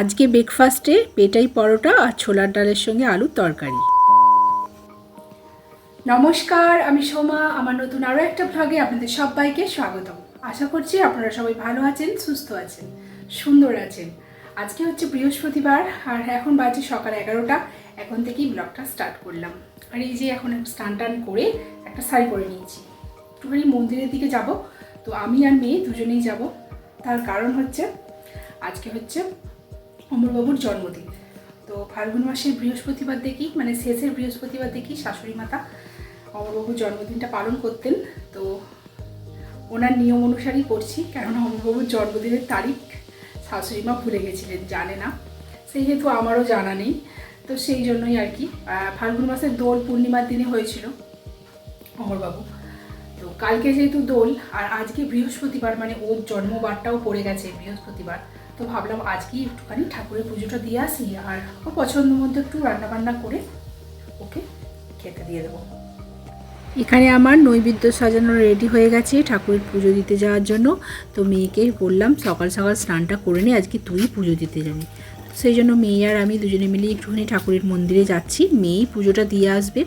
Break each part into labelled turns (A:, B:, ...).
A: আজকে ব্রেকফাস্টে পেটাই পরোটা আর ছোলার ডালের সঙ্গে আলুর তরকারি। নমস্কার, আমি সোমা। আমার নতুন আরও একটা ভ্লগে আপনাদের সবাইকে স্বাগতম। আশা করছি আপনারা সবাই ভালো আছেন, সুস্থ আছেন, সুন্দর আছেন। আজকে হচ্ছে বৃহস্পতিবার আর এখন বাজে সকাল এগারোটা। এখন থেকেই ব্লগটা স্টার্ট করলাম। আর এই যে এখন স্নান টান করে একটা শাড়ি পরে নিয়েছি। একটুখানি মন্দিরের দিকে যাব। তো আমি আর মেয়ে দুজনেই যাব। তার কারণ হচ্ছে, আজকে হচ্ছে অমরবাবুর জন্মদিন। তো ফাল্গুন মাসের বৃহস্পতিবার দেখি মানে শেষের বৃহস্পতিবার দেখি শাশুড়ি মাতা অমরবাবুর জন্মদিনটা পালন করতেন। তো ওনার নিয়ম অনুসারেই করছি, কেননা অমরবাবুর জন্মদিনের তারিখ শাশুড়ি মা ভুলে গেছিলেন, জানে না। সেই হেতু আমারও জানা নেই। তো সেই জন্যই আর কি ফাল্গুন মাসের দোল পূর্ণিমার দিনে হয়েছিল অমরবাবু। তো কালকে যেহেতু দোল, আর আজকে বৃহস্পতিবার মানে ওর জন্মবারটাও পড়ে গেছে বৃহস্পতিবার তো ভাবলাম আজকেই একটুখানি ঠাকুরের পুজোটা দিয়ে আসি আর ও পছন্দ মতো একটু রান্নাবান্না করে ওকে খেতে দিয়ে দেবো। এখানে আমার নৈবেদ্য সাজানো রেডি হয়ে গেছে ঠাকুরের পুজো দিতে যাওয়ার জন্য। তো মেয়েকে বললাম সকাল সকাল স্নানটা করে নে, আজকে তুই পুজো দিতে যাবি। সেই জন্য মেয়ে আর আমি দুজনে মিলে একটুখানি ঠাকুরের মন্দিরে যাচ্ছি, মেয়েই পুজোটা দিয়ে আসবে।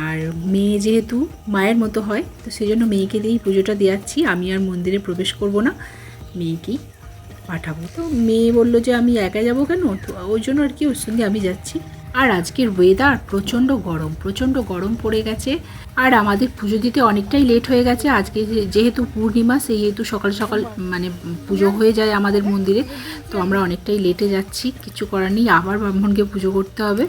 A: আর মেয়ে যেহেতু মায়ের মতো হয়, তো সেই জন্য মেয়েকে দিয়েই পুজোটা দেওয়াচ্ছি আমি আর মন্দিরে প্রবেশ করব না, মেয়েকেই পাঠাবো। তো মেয়ে বলল যে, আমি একা যাব কেন? তো ওই জন্য আর কি, ওর সঙ্গে আমি যাচ্ছি। আর আজকের ওয়েদার প্রচণ্ড গরম প্রচণ্ড গরম পড়ে গেছে। আর আমাদের পুজো দিতে অনেকটাই লেট হয়ে গেছে। আজকে যেহেতু পূর্ণিমা, সেহেতু সকাল সকাল মানে পুজো হয়ে যায় আমাদের মন্দিরে। তো আমরা অনেকটাই লেটে যাচ্ছি। কিছু করার নেই, আবার ব্রাহ্মণকে পুজো করতে হবে।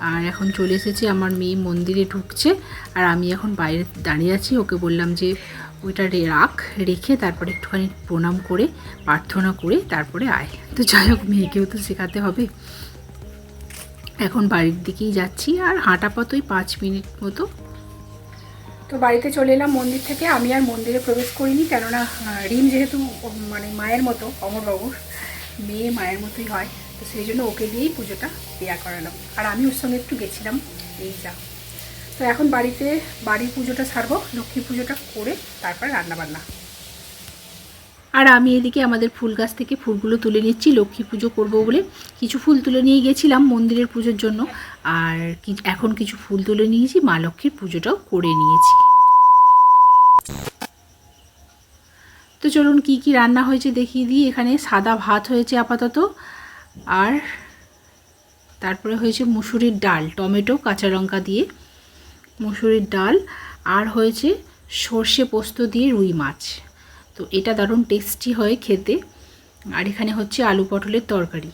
A: আর এখন চলে এসেছি, আমার মেয়ে মন্দিরে ঢুকছে। আর আমি এখন বাইরে দাঁড়িয়ে আছি। ওকে বললাম যে ওইটা রাখ, রেখে তারপরে একটুখানি প্রণাম করে, প্রার্থনা করে তারপরে আয়। তো যাই হোক, মেয়েকেও তো শেখাতে হবে। এখন বাড়ির দিকেই যাচ্ছি আর হাঁটা পথই পাঁচ মিনিট মতো। তো বাড়িতে চলে এলাম মন্দির থেকে। আমি আর মন্দিরে প্রবেশ করিনি, কেননা রিম যেহেতু মানে মায়ের মতো, অমরবাবুর, মেয়ে মায়ের মতোই হয়। তো সেই জন্য ওকে দিয়েই পুজোটা দেয়া করালাম। আর আমি ওর সঙ্গে একটু গেছিলাম, এই যা। তো এখন বাড়িতে, বাড়ির পুজোটা সারবো লক্ষ্মী পুজোটা করে তারপর রান্নাবান্না। আর আমি এদিকে আমাদের ফুল গাছ থেকে ফুলগুলো তুলে নিচ্ছি লক্ষ্মী পুজো করব বলে। কিছু ফুল তুলে নিয়ে গেছিলাম মন্দিরের পুজোর জন্য, আর এখন কিছু ফুল তুলে নিয়েছি, মা লক্ষ্মীর পুজোটাও করে নিয়েছি। তো চলুন কি কি রান্না হয়েছে দেখিয়ে দিই, এখানে সাদা ভাত হয়েছে আপাতত, আর তারপরে হয়েছে মুসুরির ডাল, টমেটো, কাঁচা লঙ্কা দিয়ে। মুসুরির ডাল আর হয়েছে সর্ষে পোস্ত দিয়ে রুই মাছ। তো এটা দারুণ টেস্টি হয় খেতে। আর এখানে হচ্ছে আলু পটলের তরকারি।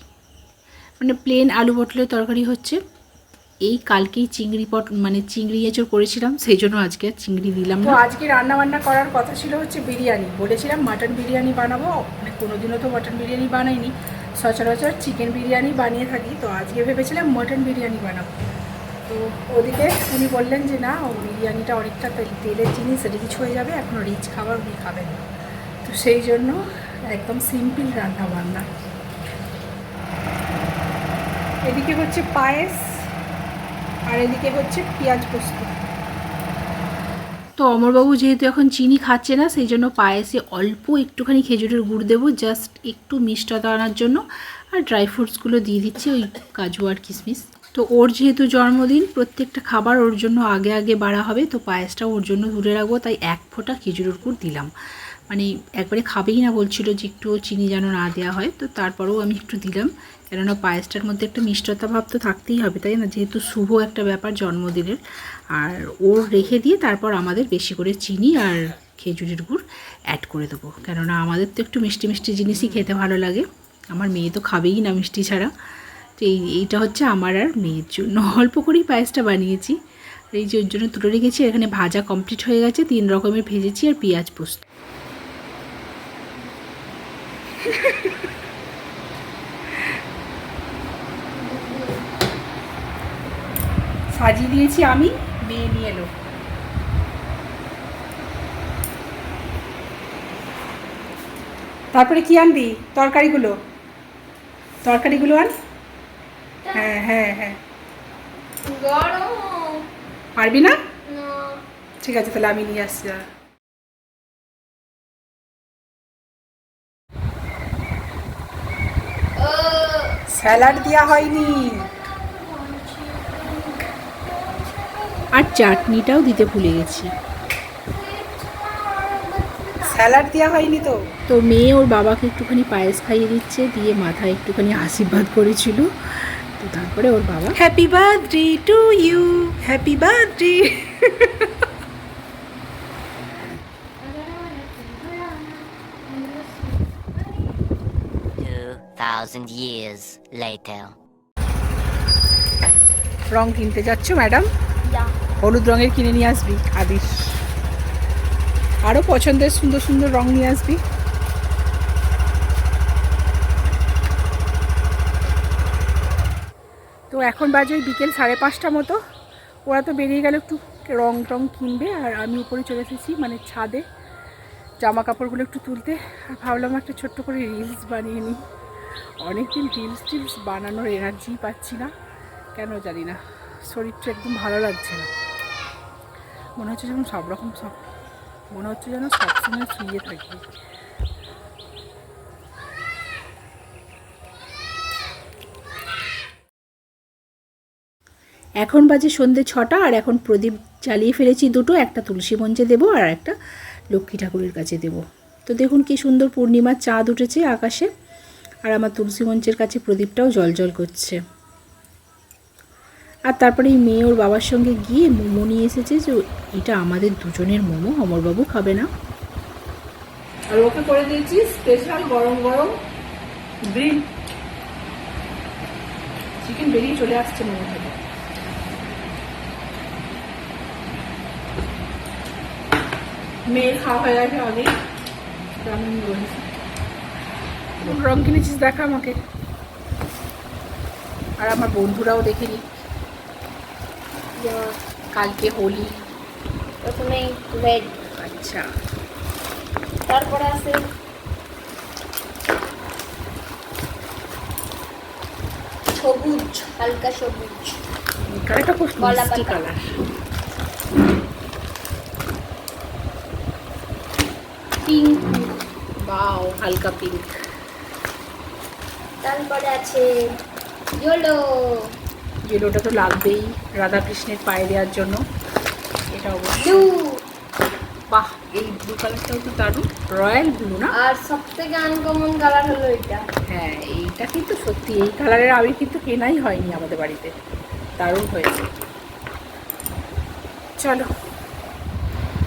A: মানে প্লেন আলু পটলের তরকারি হচ্ছে, এই কালকেই চিংড়ি পট মানে চিংড়ি এঁচড় করেছিলাম, সেই জন্য আজকে আর চিংড়ি দিলাম তো আজকে রান্না বান্না করার কথা ছিল হচ্ছে বিরিয়ানি। বলেছিলাম মাটন বিরিয়ানি বানাবো মানে কোনোদিনও তো মাটন বিরিয়ানি বানাইনি। সচরাচর চিকেন বিরিয়ানি বানিয়ে থাকি, তো আজকে ভেবেছিলাম মাটন বিরিয়ানি বানাবো। তো ওদিকে উনি বললেন যে, না, ও বিরিয়ানিটা অনেকটা তেল- তেলের জিনিস রিচ হয়ে যাবে, এখন রিচ খাবার উনি খাবেন তো সেই জন্য একদম সিম্পল রান্না বান্না এদিকে হচ্ছে পায়েস, আর এদিকে হচ্ছে পেঁয়াজ পোস্ত। তো অমরবাবু যেহেতু এখন চিনি খাচ্ছে না, সেই জন্য পায়েসে অল্প একটুখানি খেজুরের গুড় দেবো জাস্ট একটু মিষ্টতা আনার জন্য, আর ড্রাই ফ্রুটসগুলো দিয়ে দিচ্ছি, ওই কাজু আর কিশমিশ। তো ওর যেহেতু জন্মদিন, প্রত্যেকটা খাবার ওর জন্য আগে আগে বাড়া হবে, তো পায়েসটা ওর জন্য দূরে রাখব, তাই এক ফোঁটা খেজুরের গুড় দিলাম। মানে একবারে খাবেই না, বলছিল যে একটু চিনি যেন না দেওয়া হয়, তো তারপরেও আমি একটু দিলাম। কেননা পায়েসটার মধ্যে একটা মিষ্টতা ভাব তো থাকতেই হবে, তাই না? যেহেতু শুভ একটা ব্যাপার জন্মদিনের। আর ওর রেখে দিয়ে তারপর আমাদের বেশি করে চিনি আর খেজুরের গুড় অ্যাড করে দেবো। কেননা আমাদের তো একটু মিষ্টি মিষ্টি জিনিসই খেতে ভালো লাগে। আমার মেয়ে তো খাবেই না মিষ্টি ছাড়া। তো এই, এইটা হচ্ছে আমার আর মেয়ের জন্য। অল্প করেই পায়েসটা বানিয়েছি। আর এই যে ওর জন্য তুলে রেখেছি এখানে ভাজা কমপ্লিট হয়ে গেছে। তিন রকমের ভেজেছি আর পেঁয়াজ পোস্ত। সাজিয়ে দিয়েছি আমি, মেয়ে নিয়ে এলো। তারপরে কি আনবি? তরকারিগুলো? তরকারিগুলো আন। হ্যাঁ হ্যাঁ হ্যাঁ।
B: গরম।
A: পারবি না? ঠিক আছে তাহলে আমি নিয়ে আসছি। স্যালাড দেওয়া হয়নি। আর চাটনিটাও দিতে ভুলে গেছি। স্যালাড দেওয়া হয়নি তো? তো মেয়ে ওর বাবাকে একটুখানি পায়েস খাইয়ে দিচ্ছে দিয়ে মাথায় একটুখানি আশীর্বাদ করেছিল। তারপরে ওর বাবা। Happy birthday to you happy birthday
C: Two thousand years later.
A: রং কিনতে যাচ্ছ ম্যাডাম হলুদ রঙের কিনে নিয়ে আসবি আদিস আরও পছন্দের সুন্দর সুন্দর রং নিয়ে আসবি। তো এখন বাজে ওই বিকেল সাড়ে পাঁচটা মতো। ওরা তো বেরিয়ে গেল একটু রং টং কিনবে আর আমি উপরে চলে এসেছি মানে ছাদে জামা কাপড়গুলো একটু তুলতে। আর ভাবলাম একটা ছোট্ট করে রিলস বানিয়ে নিই। অনেকদিন রিলস টিলস বানানোর এনার্জি পাচ্ছি না, কেন জানি না। শরীরটা একদম ভালো লাগছে না। মনে হচ্ছে যেন সব রকম সব মনে হচ্ছে যেন সবসময় শুয়ে থাকি। এখন বাজে সন্ধে ছটা আর এখন প্রদীপ জ্বালিয়ে ফেলেছি দুটো, একটা তুলসী মঞ্চে দেবো আর একটা লক্ষ্মী ঠাকুরের কাছে দেবো। তো দেখুন কি সুন্দর পূর্ণিমার চাঁদ উঠেছে আকাশে আর আমার তুলসী মঞ্চের কাছে প্রদীপটাও জল জল করছে। আর তারপরে এই মেয়ে ওর বাবার সঙ্গে গিয়ে মোমো নিয়ে এসেছে যে এটা আমাদের দুজনের মোমো, অমরবাবু খাবে না। আর ওকে করে দিয়েছি স্পেশাল গরম গরম গ্রিন চিকেন বেরিয়ে চলে আসছে মোমো মেয়ের খাওয়া হয়ে গেছে অনেক। আমি বলেছি রং কিনেছিস দেখা আমাকে। আর আমার বন্ধুরাও দেখে নি কালকে হোলি।
B: প্রথমে রেড
A: আচ্ছা।
B: তারপরে আছে সবুজ হালকা সবুজ।
A: কালারটা খুব মিষ্টি কালার।
B: পিঙ্ক
A: বাও হালকা পিঙ্ক
B: তারপরে আছে ইয়েলো
A: যেটা তো লাগবেই রাধা কৃষ্ণের পায়ে দেওয়ার জন্য। এটা অবশ্যই।
B: ব্লু
A: বাহ এই ব্লু কালারটাও তো দারুণ। রয়্যাল ব্লু না?
B: আর সব থেকে আনকমন কালার হলো এটা।
A: হ্যাঁ এইটা কিন্তু সত্যি এই কালারের আবির কিন্তু কেনাই হয়নি আমাদের বাড়িতে। দারুণ হয়েছে। চলো।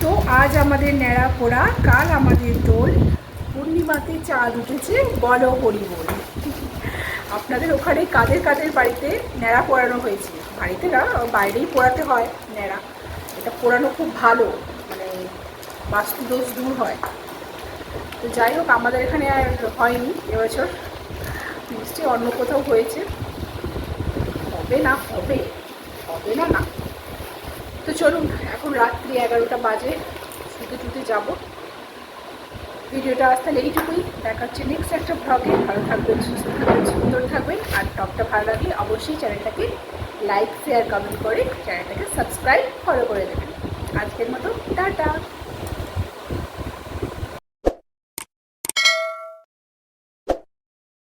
A: তো আজ আমাদের ন্যাড়া পোড়া, কাল আমাদের দোল। পূর্ণিমাতে চাঁদ উঠেছে, বলো আপনাদের ওখানে কাদের কাদের বাড়িতে ন্যাড়া পোড়ানো হয়েছে? বাড়িতে না, বাইরেই পোড়াতে হয় ন্যাড়া। এটা পোড়ানো খুব ভালো মানে বাস্তু দোষ দূর হয়। তো যাই হোক, আমাদের এখানে আর হয়নি এবছর। নিশ্চয়ই অন্য কোথাও হয়েছে। হবে না, হবে। হবে না না। তো চলুন, এখন রাত্রি এগারোটা বাজে। শুতে টুতে যাব। ভিডিওটা আসতে এইটুকুই। দেখা হচ্ছে নেক্সট একটা ব্লগে ভালো থাকবেন, সুস্থ থাকবেন, সুন্দর থাকবেন। আর টপটা ভালো লাগলে অবশ্যই চ্যানেলটাকে লাইক শেয়ার কমেন্ট করে চ্যানেলটাকে সাবস্ক্রাইব ফলো করে দেবেন। আজকের মতো, টাটা।